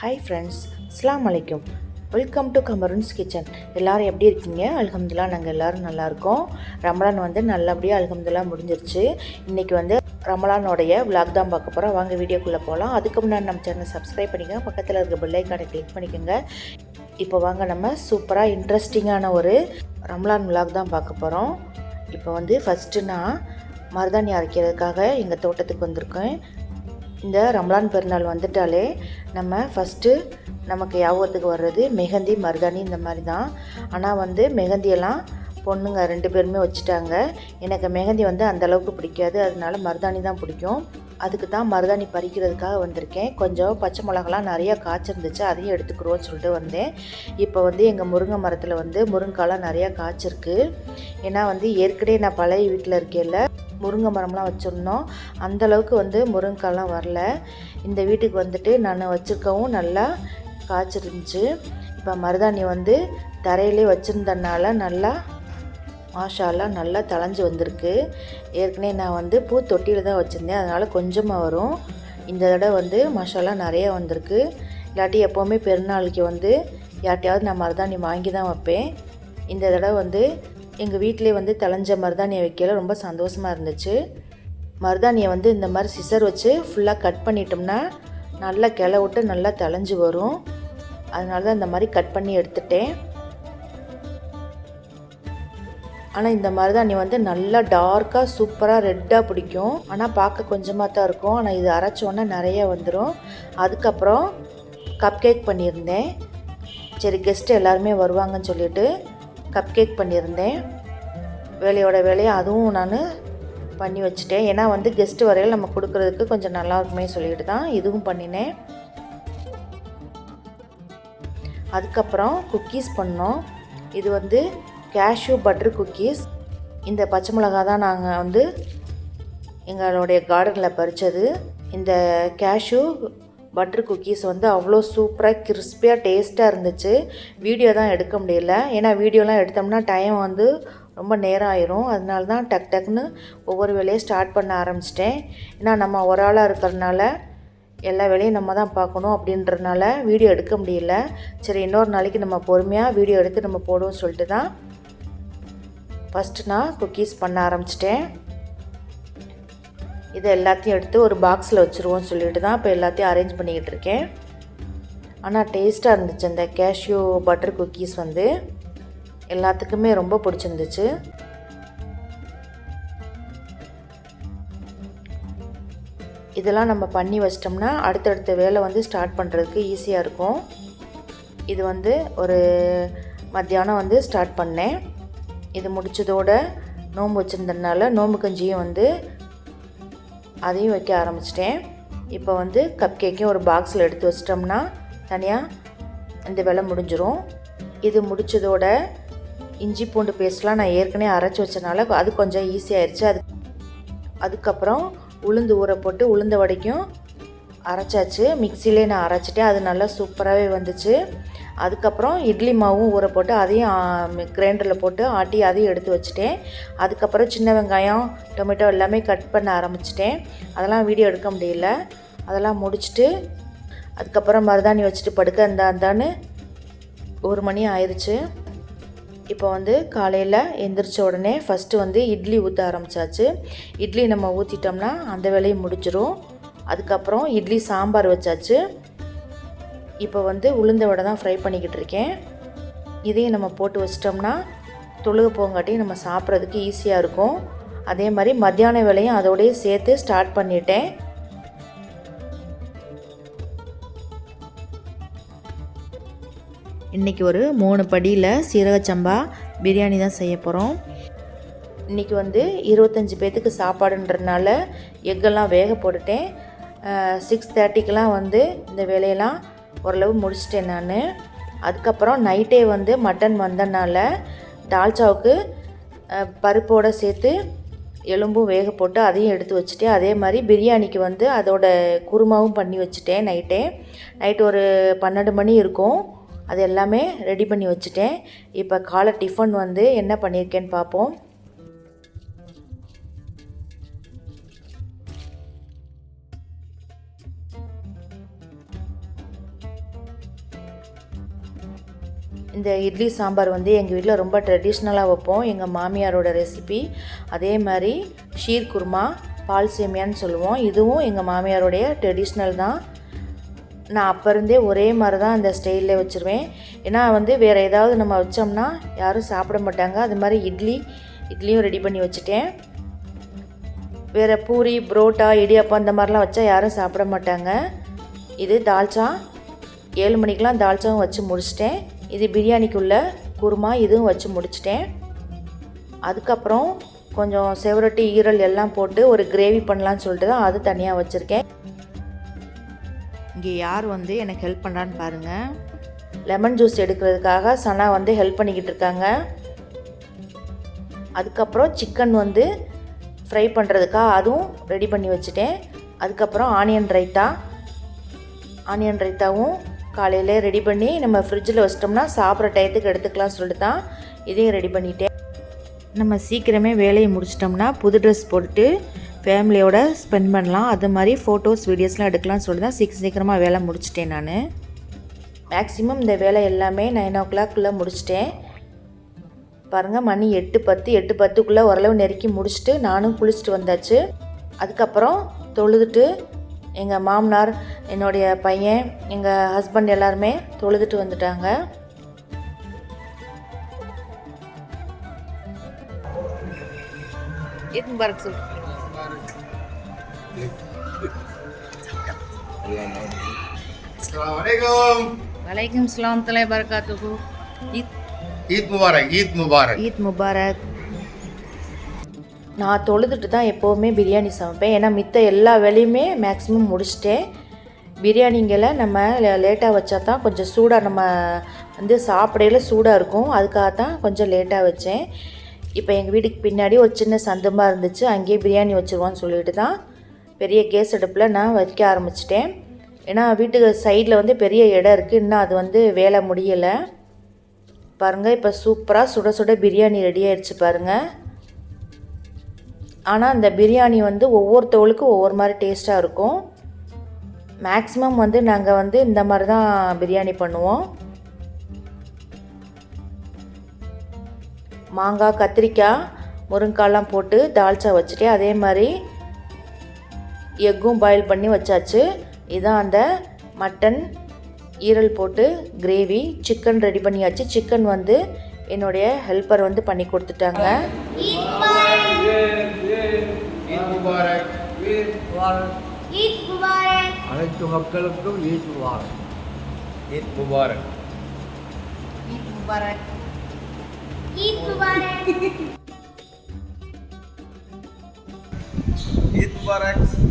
Hi friends அஸ்லாம் வலைக்கும் welcome to கமருன்ஸ் kitchen எல்லோரும் எப்படி இருக்கீங்க? அலகம்துல்லா நாங்கள் எல்லோரும் நல்லாயிருக்கோம் ரமலான் வந்து நல்லபடியாக அலகம்துல்லா முடிஞ்சிருச்சு. இன்றைக்கி வந்து ரமலானோடைய விளாக் தான் பார்க்க போகிறோம் வாங்க வீடியோக்குள்ளே போகலாம் அதுக்கு முன்னாடி நம்ம சேனல் சப்ஸ்கிரைப் பண்ணிக்கோங்க. பக்கத்தில் இருக்க பெல் கிளிக் பண்ணிக்கோங்க. இப்போ வாங்க நம்ம சூப்பராக இன்ட்ரெஸ்டிங்கான ஒரு ரமலான் விளாக் தான் பார்க்க போகிறோம் இப்போ வந்து ஃபஸ்ட்டு நான் மருதாணி அரைக்கிறதுக்காக எங்கள் தோட்டத்துக்கு வந்திருக்கேன். இந்த ரம்லான் பெருநாள் வந்துட்டாலே நம்ம ஃபஸ்ட்டு நமக்கு ஞாபகத்துக்கு வர்றது மெஹந்தி மருதாணி இந்த மாதிரி தான். ஆனால் வந்து மெஹந்தியெல்லாம் பொண்ணுங்க ரெண்டு பேருமே வச்சுட்டாங்க. எனக்கு மெஹந்தி வந்து அந்த அளவுக்கு பிடிக்காது. அதனால மருதாணி தான் பிடிக்கும். அதுக்கு தான் மருதாணி பறிக்கிறதுக்காக வந்திருக்கேன். கொஞ்சம் பச்சை மிளகாலாம் நிறையா காய்ச்சிருந்துச்சு. அதையும் எடுத்துக்கிறோன்னு சொல்லிட்டு வந்தேன். இப்போ வந்து எங்கள் முருங்கை மரத்தில் வந்து முருங்கைக்காலாம் நிறையா காய்ச்சிருக்கு. ஏன்னா வந்து ஏற்கனவே நான் பழைய வீட்டில் இருக்கேன்ல. முருங்கை மரம்லாம் வச்சுருந்தோம். அந்த அளவுக்கு வந்து முருங்கைக்காலாம் வரல. இந்த வீட்டுக்கு வந்துட்டு நான் வச்சுருக்கவும் நல்லா காய்ச்சிருந்துச்சு. இப்போ மருதாணி வந்து தரையிலே வச்சுருந்தனால நல்லா மாஷாலாம் நல்லா தளைஞ்சு வந்திருக்கு. ஏற்கனவே நான் வந்து பூ தொட்டியில் தான் வச்சுருந்தேன். அதனால் கொஞ்சமாக வரும். இந்த தடவை வந்து மசாலாம் நிறையா வந்திருக்கு. இல்லாட்டி எப்போவுமே பெருநாளைக்கு வந்து யார்ட்டையாவது நான் மருதாணி வாங்கி தான் வைப்பேன். இந்த தடவை வந்து எங்கள் வீட்டிலே வந்து தளைஞ்ச மருதாணியை வைக்கல. ரொம்ப சந்தோஷமாக இருந்துச்சு. மருதாணியை வந்து இந்த மாதிரி சிசர் வச்சு ஃபுல்லாக கட் பண்ணிட்டோம்னா நல்லா கிளை விட்டு நல்லா தளைஞ்சு வரும். அதனால தான் இந்த மாதிரி கட் பண்ணி எடுத்துட்டேன். ஆனால் இந்த மருதாணி வந்து நல்லா டார்க்காக சூப்பராக ரெட்டாக பிடிக்கும். ஆனால் பார்க்க கொஞ்சமாக தான் இருக்கும். ஆனால் இது அரைச்சோன்னே நிறைய வந்துடும் அதுக்கப்புறம் கப் கேக் பண்ணியிருந்தேன். சரி கெஸ்ட்டு எல்லாருமே வருவாங்கன்னு சொல்லிட்டு கப் கேக் பண்ணியிருந்தேன். வேலையோட வேலையை அதுவும் நான் பண்ணி வச்சுட்டேன். ஏன்னா வந்து கெஸ்ட்டு வரையில் நம்ம கொடுக்குறதுக்கு கொஞ்சம் நல்லா இருக்குமே சொல்லிட்டு தான் இதுவும் பண்ணினேன். அதுக்கப்புறம் குக்கீஸ் பண்ணோம். இது வந்து கேஷ்யூ பட்டர் குக்கீஸ் இந்த பச்சை மிளகா தான் நாங்கள் வந்து எங்களுடைய கார்டனில் பறித்தது இந்த கேஷ்யூ பட்டர் குக்கீஸ் வந்து அவ்வளோ சூப்பராக கிறிஸ்பியாக டேஸ்ட்டாக இருந்துச்சு. வீடியோ தான் எடுக்க முடியல. ஏன்னா வீடியோலாம் எடுத்தோம்னா டைம் வந்து ரொம்ப நேரம் ஆயிரும். அதனால தான் டக் டக்குன்னு ஒவ்வொரு வேலையும் ஸ்டார்ட் பண்ண ஆரம்பிச்சிட்டேன். ஏன்னா நம்ம ஒரு ஆளாக இருக்கிறனால எல்லா வேலையும் நம்ம தான் பார்க்கணும் அப்படின்றனால வீடியோ எடுக்க முடியல. சரி இன்னொரு நாளைக்கு நம்ம பொறுமையாக வீடியோ எடுத்து நம்ம போடுவோம் சொல்லிட்டு தான் ஃபஸ்ட்டு நான் குக்கீஸ் பண்ண ஆரம்பிச்சிட்டேன். இதை எல்லாத்தையும் எடுத்து ஒரு பாக்ஸில் வச்சுருவோம் சொல்லிட்டு தான் இப்போ எல்லாத்தையும் அரேஞ்ச் பண்ணிக்கிட்டு இருக்கேன். ஆனால் டேஸ்ட்டாக இருந்துச்சு. அந்த கேஷ்யூ பட்டர் குக்கீஸ் வந்து எல்லாத்துக்குமே ரொம்ப பிடிச்சிருந்துச்சு. இதெல்லாம் நம்ம பண்ணி வச்சிட்டோம்னா அடுத்தடுத்த வேலை வந்து ஸ்டார்ட் பண்ணுறதுக்கு ஈஸியாக இருக்கும். இது வந்து ஒரு மத்தியானம் வந்து ஸ்டார்ட் பண்ணேன். இது முடித்ததோட நோன்பு வச்சுருந்ததுனால நோன்பு கஞ்சியும் வந்து அதையும் வைக்க ஆரம்பிச்சிட்டேன். இப்போ வந்து கப் கேக்கையும் ஒரு பாக்ஸில் எடுத்து வச்சிட்டோம்னா தனியாக இந்த வேலை முடிஞ்சிடும் இது முடித்ததோட இஞ்சி பூண்டு பேஸ்ட்லாம் நான் ஏற்கனவே அரைச்சி வச்சனால அது கொஞ்சம் ஈஸியாகிடுச்சு அது அதுக்கப்புறம் உளுந்து ஊற போட்டு உளுந்த வடைக்கும் அரைச்சாச்சு. மிக்சிலே நான் அரைச்சிட்டேன். அது நல்லா சூப்பராகவே வந்துச்சு. அதுக்கப்புறம் இட்லி மாவும் ஊற போட்டு அதையும் கிரைண்டரில் போட்டு ஆட்டி அதையும் எடுத்து வச்சுட்டேன். அதுக்கப்புறம் சின்ன வெங்காயம் டொமேட்டோ எல்லாமே கட் பண்ண ஆரம்பிச்சிட்டேன். அதெல்லாம் வீடியோ எடுக்க முடியல. அதெல்லாம் முடிச்சுட்டு அதுக்கப்புறம் மருதாணி வச்சுட்டு படுக்க அந்த அந்தான்னு ஒரு மணி ஆயிடுச்சு. இப்போ வந்து காலையில் எந்திரிச்ச உடனே ஃபஸ்ட்டு வந்து இட்லி ஊற்ற ஆரம்பித்தாச்சு இட்லி நம்ம ஊற்றிட்டோம்னா அந்த வேலையும் முடிச்சிடும் அதுக்கப்புறம் இட்லி சாம்பார் வச்சாச்சு. இப்போ வந்து உளுந்த வடை தான் ஃப்ரை பண்ணிக்கிட்டு இருக்கேன் இதையும் நம்ம போட்டு வச்சிட்டோம்னா தொழுக போங்காட்டி நம்ம சாப்பிட்றதுக்கு ஈஸியாக இருக்கும். அதே மாதிரி மத்தியான வேலையும் அதோடய சேர்த்து ஸ்டார்ட் பண்ணிட்டேன். இன்றைக்கி ஒரு மூணு படியில் சீரக சம்பா பிரியாணி தான் செய்ய போகிறோம் இன்றைக்கி வந்து இருபத்தஞ்சி பேர்த்துக்கு சாப்பாடுன்றதுனால எக்கெல்லாம் வேக போட்டுட்டேன். சிக்ஸ் தேர்ட்டிக்கெலாம் வந்து இந்த வேலையெல்லாம் ஓரளவு முடிச்சிட்டேன் நான். அதுக்கப்புறம் நைட்டே வந்து மட்டன் வந்தனால தால்ச்சாவுக்கு பருப்போடு சேர்த்து எலும்பும் வேக போட்டு அதையும் எடுத்து வச்சுட்டேன். அதே மாதிரி பிரியாணிக்கு வந்து அதோட குருமாவும் பண்ணி வச்சுட்டேன் நைட்டே. நைட்டு ஒரு பன்னெண்டு மணி இருக்கும். அது எல்லாமே ரெடி பண்ணி வச்சுட்டேன். இப்போ காலை டிஃபன் வந்து என்ன பண்ணியிருக்கேன்னு பார்ப்போம். இந்த இட்லி சாம்பார் வந்து எங்கள் வீட்டில் ரொம்ப ட்ரெடிஷ்னலாக வைப்போம். எங்கள் மாமியாரோட ரெசிபி அதே மாதிரி ஷீர் குருமா பால் சேமியான்னு சொல்லுவோம். இதுவும் எங்கள் மாமியாருடைய ட்ரெடிஷ்னல் தான். நான் அப்போ இருந்தே ஒரே மாதிரி தான் அந்த ஸ்டைலில் வச்சுருவேன். ஏன்னா வந்து வேறு ஏதாவது நம்ம வச்சோம்னா யாரும் சாப்பிட மாட்டாங்க. அது மாதிரி இட்லி இட்லியும் ரெடி பண்ணி வச்சுட்டேன். வேறு பூரி புரோட்டா இடியாப்பம் அந்த மாதிரிலாம் வச்சா யாரும் சாப்பிட மாட்டாங்க. இது தால்ச்சா. ஏழு மணிக்கெலாம் தால்ச்சாவும் வச்சு முடிச்சிட்டேன். இது பிரியாணிக்குள்ள குருமா இதுவும் வச்சு முடிச்சிட்டேன். அதுக்கப்புறம் கொஞ்சம் செவரட்டி ஈரல் எல்லாம் போட்டு ஒரு கிரேவி பண்ணலான்னு சொல்லிட்டு தான் அது தனியாக வச்சுருக்கேன். இங்கே யார் வந்து எனக்கு ஹெல்ப் பண்ணுறான்னு பாருங்கள் லெமன் ஜூஸ் எடுக்கிறதுக்காக சனா வந்து ஹெல்ப் பண்ணிக்கிட்டு இருக்காங்க. அதுக்கப்புறம் சிக்கன் வந்து ஃப்ரை பண்ணுறதுக்காக அதுவும் ரெடி பண்ணி வச்சுட்டேன். அதுக்கப்புறம் ஆனியன் ரைத்தா. ஆனியன் ரைத்தாவும் காலையிலே ரெடி பண்ணி நம்ம ஃப்ரிட்ஜில் வச்சிட்டோம்னா சாப்பிட்ற டயத்துக்கு எடுத்துக்கலாம் சொல்லிட்டு தான் இதையும் ரெடி பண்ணிட்டேன். நம்ம சீக்கிரமே வேலையை முடிச்சிட்டோம்னா புது ட்ரெஸ் போட்டு ஃபேமிலியோட ஸ்பெண்ட் பண்ணலாம். அது மாதிரி ஃபோட்டோஸ் வீடியோஸ்லாம் எடுக்கலாம்னு சொல்லி தான் சீக்கிரம் சீக்கிரமாக வேலை முடிச்சிட்டேன் நான். மேக்ஸிமம் இந்த வேலை எல்லாமே நைன் ஓ கிளாக்குள்ளே முடிச்சிட்டேன். பாருங்கள் மணி எட்டு பத்து எட்டு பத்துக்குள்ளே ஓரளவு நெருக்கி முடிச்சுட்டு நானும் குளிச்சுட்டு வந்தாச்சு. அதுக்கப்புறம் தொழுதுட்டு எங்கள் மாமனார் என்னுடைய பையன் எங்கள் ஹஸ்பண்ட் எல்லாருமே தொழுதுட்டு வந்துட்டாங்க. ஈத் முபாரக் சொல். வலைக்கம் சலாம் தலை பரகாத்துகு Eid. Eid Mubarak, Eid Mubarak. Eid Mubarak. நான் தொழுதுட்டு தான் எப்போவுமே பிரியாணி சமைப்பேன். ஏன்னா மித்த எல்லா வேலையுமே மேக்ஸிமம் முடிச்சிட்டேன். பிரியாணிங்களை நம்ம லேட்டாக வச்சா தான் கொஞ்சம் சூடாக நம்ம வந்து சாப்பிடையில சூடாக இருக்கும். அதுக்காக தான் கொஞ்சம் லேட்டாக வச்சேன். இப்போ எங்கள் வீட்டுக்கு பின்னாடி ஒரு சின்ன சந்தமாக இருந்துச்சு. அங்கேயே பிரியாணி வச்சுருவோன்னு சொல்லிட்டு தான் பெரிய கேஸ் அடுப்பில் நான் வைக்க ஆரம்பிச்சிட்டேன். ஏன்னா வீட்டுக்கு சைடில் வந்து பெரிய இடம் இருக்குது இன்னும் அது வந்து வேலை முடியலை. பாருங்கள் இப்போ சூப்பராக சுட சுட பிரியாணி ரெடி ஆயிடுச்சு பாருங்கள் ஆனால் அந்த பிரியாணி வந்து ஒவ்வொருத்தவளுக்கும் ஒவ்வொரு மாதிரி டேஸ்ட்டாக இருக்கும். மேக்ஸிமம் வந்து நாங்கள் வந்து இந்த மாதிரி தான் பிரியாணி பண்ணுவோம். மாங்காய் கத்திரிக்காய் முருங்காய்லாம் போட்டு தால்ச்சா வச்சுட்டு அதே மாதிரி எக்கும் பாயில் பண்ணி வச்சாச்சு. இதான் அந்த மட்டன் ஈரல் போட்டு கிரேவி சிக்கன் ரெடி பண்ணியாச்சு. சிக்கன் வந்து என்னுடைய ஹெல்ப்பர் வந்து பண்ணி கொடுத்துட்டாங்க. Eid Mubarak. ஈத் முபாரக் அனைத்து மக்களுக்கும் ஈத் முபாரக் Eid Mubarak. ஈத் முபாரக் ஈத் முபாரக் Eid Mubarak.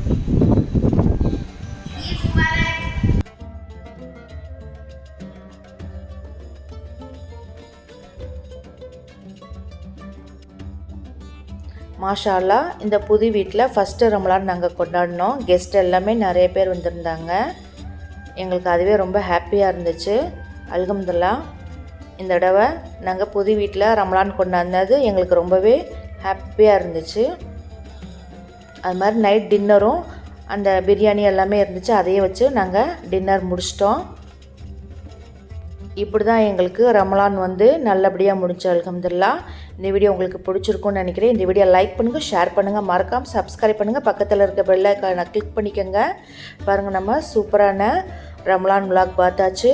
மாஷாலா இந்த புது வீட்டில் ஃபஸ்ட்டு ரமலான் நாங்கள் கொண்டாடினோம். கெஸ்ட் எல்லாமே நிறைய பேர் வந்திருந்தாங்க. எங்களுக்கு அதுவே ரொம்ப ஹாப்பியாக இருந்துச்சு. அல்ஹம்துல்லா இந்த தடவை நாங்கள் புது வீட்டில் ரமலான் கொண்டாடினது எங்களுக்கு ரொம்பவே ஹாப்பியாக இருந்துச்சு. அது மாதிரி நைட் டின்னரும் அந்த பிரியாணி எல்லாமே இருந்துச்சு. அதையே வச்சு நாங்கள் டின்னர் முடிச்சிட்டோம். இப்படி தான் எங்களுக்கு ரமலான் வந்து நல்லபடியாக முடிஞ்சு அலகம்துல்லா இந்த வீடியோ உங்களுக்கு பிடிச்சிருக்கும்னு நினைக்கிறேன். இந்த வீடியோ லைக் பண்ணுங்கள் ஷேர் பண்ணுங்கள் மறக்காமல் சப்ஸ்கிரைப் பண்ணுங்கள் பக்கத்தில் இருக்க பெல்லை கிளிக் பண்ணிக்கோங்க. பாருங்கள் நம்ம சூப்பரான ரமலான் விளாக் பார்த்தாச்சு.